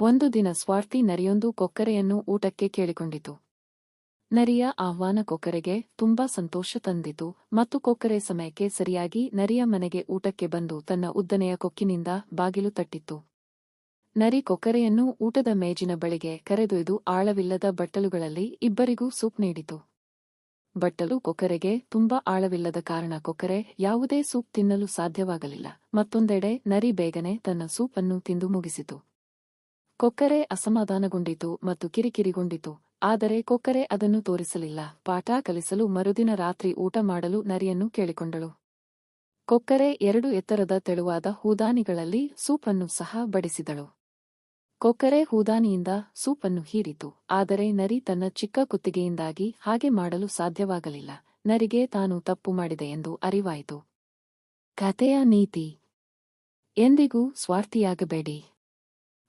ಒಂದು ದಿನ ಸ್ವಾರ್ಥಿ ನರಿಯೊಂದು ಕೊಕ್ಕರೆಯನ್ನು ಊಟಕ್ಕೆ ಕೇಳಿಕೊಂಡಿತು. ನರಿಯ ಆಹ್ವಾನ ಕೊಕ್ಕರೆಗೆ ತುಂಬಾ ಸಂತೋಷ ತಂದಿತು ಮತ್ತು ಕೊಕ್ಕರೆ ಸಮಯಕ್ಕೆ ಸರಿಯಾಗಿ ನರಿಯ ಮನೆಗೆ ಊಟಕ್ಕೆ ಬಂದು ತನ್ನ ಉದ್ದನೆಯ ಕೊಕ್ಕಿನಿಂದ ಬಾಗಿಲು ತಟ್ಟಿತ್ತು. ನರಿ ಕೊಕ್ಕರೆಯನ್ನು ಊಟದ ಮೇಜಿನ ಬಳಿಗೆ ಕರೆದೊಯ್ದು ಆಳವಿಲ್ಲದ ಬಟ್ಟಲುಗಳಲ್ಲಿ ಇಬ್ಬರಿಗೂ ಸೂಪ್ ನೀಡಿತು. ಬಟ್ಟಲು ಕೊಕ್ಕರೆಗೆ ತುಂಬಾ ಆಳವಿಲ್ಲದ ಕಾರಣ ಕೊಕ್ಕರೆ ಯಾವುದೇ ಸೂಪ್ ತಿನ್ನಲು ಸಾಧ್ಯವಾಗಲಿಲ್ಲ. ಮತ್ತೊಂದೆಡೆ ನರಿ ಬೇಗನೆ ತನ್ನ ಸೂಪ್ ಅನ್ನು ತಿಂದು ಮುಗಿಸಿತು. ಕೊಕ್ಕರೆ ಅಸಮಾಧಾನಗೊಂಡಿತು ಮತ್ತು ಕಿರಿಕಿರಿಗೊಂಡಿತು, ಆದರೆ ಕೊಕ್ಕರೆ ಅದನ್ನು ತೋರಿಸಲಿಲ್ಲ. ಪಾಠ ಕಲಿಸಲು ಮರುದಿನ ರಾತ್ರಿ ಊಟ ಮಾಡಲು ನರಿಯನ್ನು ಕೇಳಿಕೊಂಡಳು. ಕೊಕ್ಕರೆ ಎರಡು ಎತ್ತರದ ತೆಳುವಾದ ಹೂದಾನಿಗಳಲ್ಲಿ ಸೂಪನ್ನು ಸಹ ಬಡಿಸಿದಳು. ಕೊಕ್ಕರೆ ಹೂದಾನಿಯಿಂದ ಸೂಪನ್ನು ಹೀರಿತು, ಆದರೆ ನರಿ ತನ್ನ ಚಿಕ್ಕ ಕುತ್ತಿಗೆಯಿಂದಾಗಿ ಹಾಗೆ ಮಾಡಲು ಸಾಧ್ಯವಾಗಲಿಲ್ಲ. ನರಿಗೆ ತಾನು ತಪ್ಪು ಮಾಡಿದೆ ಎಂದು ಅರಿವಾಯಿತು. ಕಥೆಯ ನೀತಿ. ಎಂದಿಗೂ ಸ್ವಾರ್ಥಿಯಾಗಬೇಡಿ.